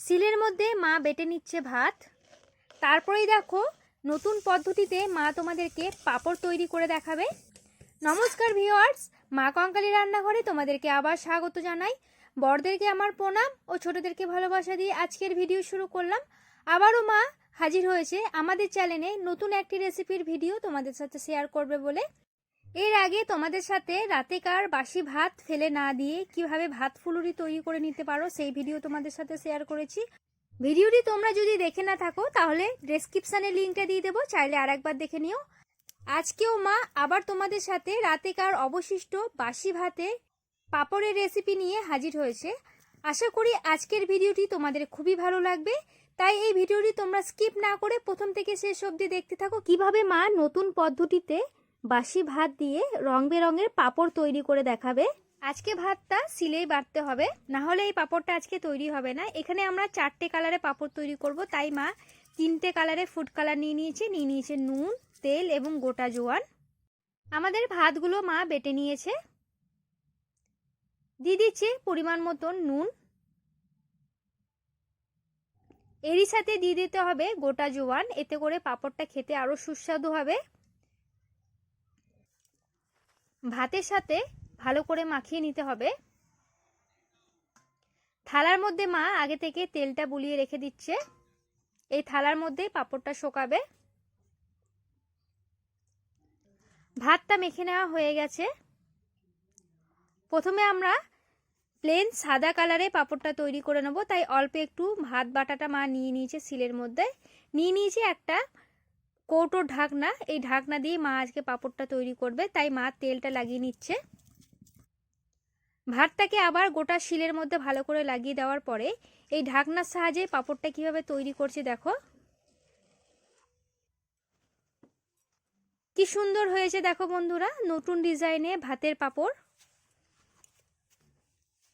সিলের মধ্যে মা বেটে নিচ্ছে ভাত। তারপরেই দেখো, নতুন পদ্ধতিতে মা তোমাদেরকে পাঁপড় তৈরি করে দেখাবে। নমস্কার ভিওয়ার্স মা কঙ্কালী রান্নাঘরে তোমাদেরকে আবার স্বাগত জানাই। বড়দেরকে আমার প্রণাম ও ছোটদেরকে ভালোবাসা দিয়ে আজকের ভিডিও শুরু করলাম। আবারও মা হাজির হয়েছে আমাদের চ্যানেলে নতুন একটি রেসিপির ভিডিও তোমাদের সাথে শেয়ার করবে বলে। এর আগে তোমাদের সাথে রাতেকার বাসি ভাত ফেলে না দিয়ে কীভাবে ভাত ফুলুরি তৈরি করে নিতে পারো, সেই ভিডিও তোমাদের সাথে শেয়ার করেছি। ভিডিওটি তোমরা যদি দেখে না থাকো, তাহলে ডেসক্রিপশানে লিঙ্কটা দিয়ে দেবো, চাইলে আর একবার দেখে নিও। আজকেও মা আবার তোমাদের সাথে রাতেকার অবশিষ্ট বাসি ভাতে পাপড়ের রেসিপি নিয়ে হাজির হয়েছে। আশা করি আজকের ভিডিওটি তোমাদের খুবই ভালো লাগবে। তাই এই ভিডিওটি তোমরা স্কিপ না করে প্রথম থেকে শেষ অবধি দেখতে থাকো। কীভাবে মা নতুন পদ্ধতিতে বাসি ভাত দিয়ে রং বেরঙের পাপড় তৈরি করে দেখাবে। আজকে ভাতটা সিলেই বাড়তে হবে। না হলে এই পাপড়টা আজকে তৈরি হবে না। এখানে আমরা চারটে কালারে পাপড় তৈরি করব। তাই মা তিনটে কালারে ফুড কালার নিয়ে নিয়েছে। নিয়ে নিয়েছে নুন, তেল এবং গোটা জোয়ান। আমাদের ভাতগুলো মা বেটে নিয়েছে। দিয়ে দিচ্ছে পরিমাণ মতন নুন। এরই সাথে দিয়ে দিতে হবে গোটা জোয়ান। এতে করে পাঁপড়টা খেতে আরও সুস্বাদু হবে। ভাতের সাথে ভালো করে মাখিয়ে নিতে হবে। থালার মধ্যে মা আগে থেকে তেলটা বুলিয়ে রেখে দিচ্ছে। এই থালার মধ্যে পাঁপড়টা শোকাবে। ভাতটা মেখে নেওয়া হয়ে গেছে। প্রথমে আমরা প্লেন সাদা কালারে পাঁপড়টা তৈরি করে নেব। তাই অল্প একটু ভাত বাটাটা মা নিয়ে নিয়েছে সিলের মধ্যে। নিয়ে নিয়েছে একটা কৌটোর ঢাকনা, এই ঢাকনা দিয়ে মা আজকে পাঁপড়টা তৈরি করবে, তাই মা তেলটা লাগিয়ে নিচ্ছে। ভাতটাকে আবার গোটা শিলের মধ্যে ভালো করে লাগিয়ে দেওয়ার পরে, এই ঢাকনার সাহায্যে পাঁপড়টা কীভাবে তৈরি করছে দেখো। কি সুন্দর হয়েছে দেখো বন্ধুরা, নতুন ডিজাইনে ভাতের পাঁপড়।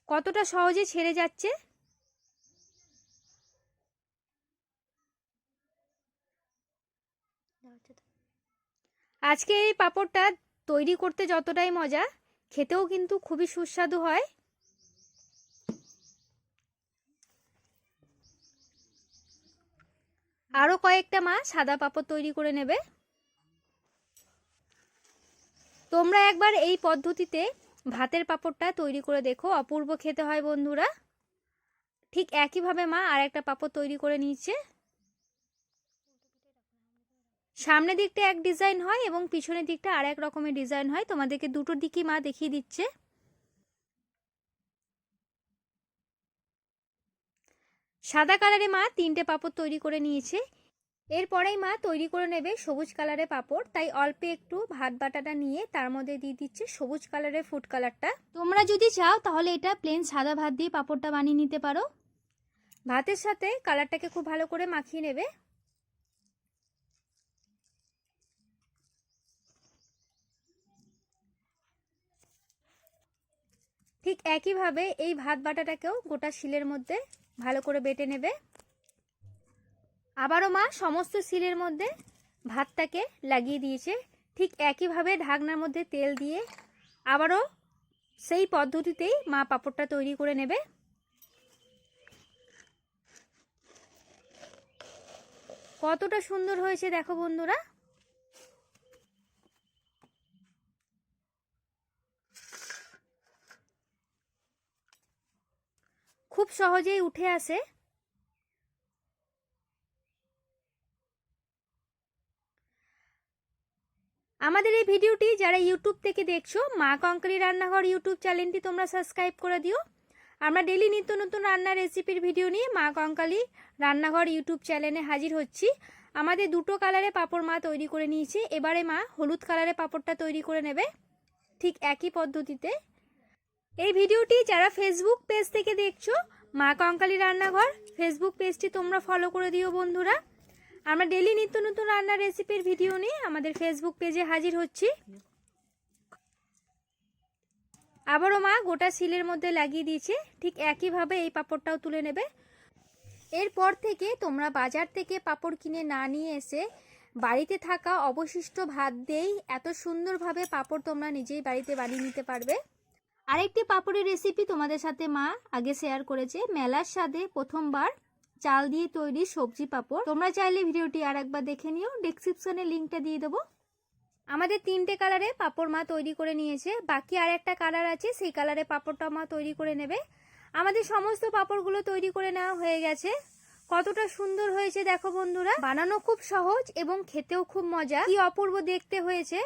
কতটা সহজে ছেড়ে যাচ্ছে। আজকে এই পাঁপড়টা তৈরি করতে যতটাই মজা, খেতেও কিন্তু খুবই সুস্বাদু হয়। আরও কয়েকটা মা সাদা পাঁপড় তৈরি করে নেবে। তোমরা একবার এই পদ্ধতিতে ভাতের পাঁপড়টা তৈরি করে দেখো, অপূর্ব খেতে হয় বন্ধুরা। ঠিক একইভাবে মা আর একটা পাঁপড় তৈরি করে নিচ্ছে সামনের দিকটা এক ডিজাইন হয় এবং পিছনের দিকটা আর এক রকমের ডিজাইন হয়। তোমাদেরকে দুটো দিকই মা দেখিয়ে দিচ্ছে। সাদা কালারে মা তিনটে পাপড় তৈরি করে নিয়েছে। এরপরেই মা তৈরি করে নেবে সবুজ কালারের পাপড়। তাই অল্প একটু ভাত বাটাটা নিয়ে তার মধ্যে দিয়ে দিচ্ছে সবুজ কালারের ফুড কালারটা। তোমরা যদি চাও তাহলে এটা প্লেন সাদা ভাত দিয়ে পাঁপড়টা বানিয়ে নিতে পারো। ভাতের সাথে কালারটাকে খুব ভালো করে মাখিয়ে নেবে। ঠিক একইভাবে এই ভাত বাটাটাকেও গোটা শিলের মধ্যে ভালো করে বেটে নেবে। আবারও মা সমস্ত শিলের মধ্যে ভাতটাকে লাগিয়ে দিয়েছে। ঠিক একইভাবে ঢাকনার মধ্যে তেল দিয়ে আবারও সেই পদ্ধতিতেই মা পাঁপড়টা তৈরি করে নেবে। কতটা সুন্দর হয়েছে দেখো বন্ধুরা। খুব সহজেই উঠে আসে। আমাদের এই ভিডিওটি যারা ইউটিউব থেকে দেখছ, মা কঙ্কালি রান্নাঘর ইউটিউব চ্যানেলটি তোমরা সাবস্ক্রাইব করে দিও। আমরা ডেলি নিত্য নতুন রান্নার রেসিপির ভিডিও নিয়ে মা কঙ্কালি রান্নাঘর ইউটিউব চ্যানেলে হাজির হচ্ছি। আমাদের দুটো কালারে পাপড় মা তৈরি করে নিয়েছে। এবারে মা হলুদ কালারে পাঁপড়টা তৈরি করে নেবে, ঠিক একই পদ্ধতিতে। এই ভিডিওটি যারা ফেসবুক পেজ থেকে দেখছ মা কঙ্কালি রান্নাঘর ফেসবুক পেজটি তোমরা ফলো করে দিও বন্ধুরা। আমরা ডেলি নিত্য নতুন রান্নার রেসিপির ভিডিও নিয়ে আমাদের ফেসবুক পেজে হাজির হচ্ছি। আবারও মা গোটা শিলের মধ্যে লাগিয়ে দিয়েছে, ঠিক একইভাবে এই পাঁপড়টাও তুলে নেবে। এরপর থেকে তোমরা বাজার থেকে পাপড় কিনে না নিয়ে এসে বাড়িতে থাকা অবশিষ্ট ভাত দিয়েই এত সুন্দরভাবে পাঁপড় তোমরা নিজেই বাড়িতে বানিয়ে নিতে পারবে। আরেকটি পাঁপড়ের রেসিপি তোমাদের সাথে মা আগে শেয়ার করেছে। মেলার স্বাদে প্রথমবার চাল দিয়ে তৈরি সবজি পাঁপড়। তোমরা চাইলে ভিডিওটি আর একবার দেখে নিও। ডিসক্রিপশনে লিঙ্কটা দিয়ে দেবো। আমাদের তিনটে কালারে পাঁপড় মা তৈরি করে নিয়েছে। বাকি আর একটা কালার আছে, সেই কালারে পাঁপড়টা মা তৈরি করে নেবে। আমাদের সমস্ত পাঁপড়গুলো তৈরি করে নেওয়া হয়ে গেছে। কতটা সুন্দর হয়েছে দেখো বন্ধুরা। বানানো খুব সহজ এবং খেতেও খুব মজা। কি অপূর্ব দেখতে হয়েছে।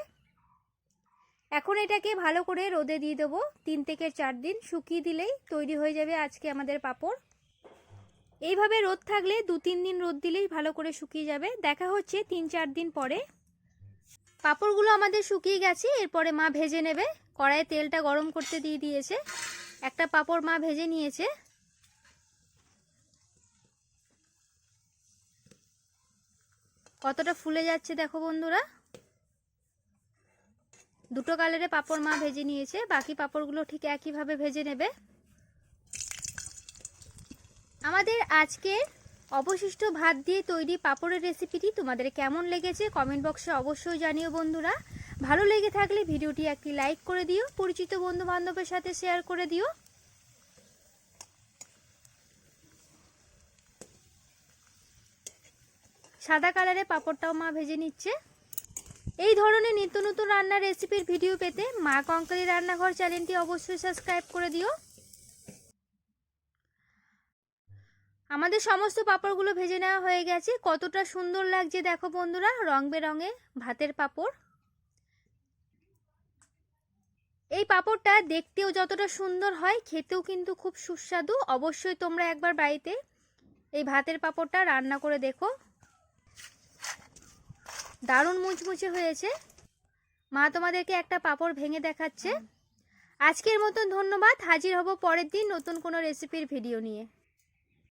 এখন এটাকে ভালো করে রোদে দিয়ে দেবো। তিন থেকে চার দিন শুকিয়ে দিলেই তৈরি হয়ে যাবে আজকে আমাদের পাপড়। এইভাবে রোদ থাকলে দু তিন দিন রোদ দিলেই ভালো করে শুকিয়ে যাবে। দেখা হচ্ছে তিন চার দিন পরে। পাপড়গুলো আমাদের শুকিয়ে গেছে, এরপরে মা ভেজে নেবে। কড়াইয়ে তেলটা গরম করতে দিয়ে দিয়েছে। একটা পাপড় মা ভেজে নিয়েছে। কতটা ফুলে যাচ্ছে দেখো বন্ধুরা। দুটো কালারে পাঁপড় মা ভেজে নিয়েছে, বাকি পাপড়গুলো ঠিক একইভাবে ভেজে নেবে। আমাদের আজকের অবশিষ্ট ভাত দিয়ে তৈরি পাপড়ের রেসিপিটি তোমাদের কেমন লেগেছে কমেন্ট বক্সে অবশ্যই জানিও বন্ধুরা। ভালো লেগে থাকলে ভিডিওটি একটি লাইক করে দিও, পরিচিত বন্ধু বান্ধবের সাথে শেয়ার করে দিও। সাদা কালারে পাপড়টাও মা ভেজে নিচ্ছে। এই ধরনের নিত্য নতুন রান্নার রেসিপির ভিডিও পেতে মা কঙ্কালি রান্নাঘর চ্যানেলটি অবশ্যই সাবস্ক্রাইব করে দিও। আমাদের সমস্ত পাঁপড়গুলো ভেজে নেওয়া হয়ে গেছে। কতটা সুন্দর লাগছে দেখো বন্ধুরা, রং বেরঙে ভাতের পাঁপড়। এই পাঁপড়টা দেখতেও যতটা সুন্দর হয়, খেতেও কিন্তু খুব সুস্বাদু। অবশ্যই তোমরা একবার বাড়িতে এই ভাতের পাঁপড়টা রান্না করে দেখো। দারুণ মুচমুচে হয়েছে। মা তোমাদেরকে একটা পাপড় ভেঙে দেখাচ্ছে। আজকের মতন ধন্যবাদ। হাজির হব পরের দিন নতুন কোনো রেসিপির ভিডিও নিয়ে।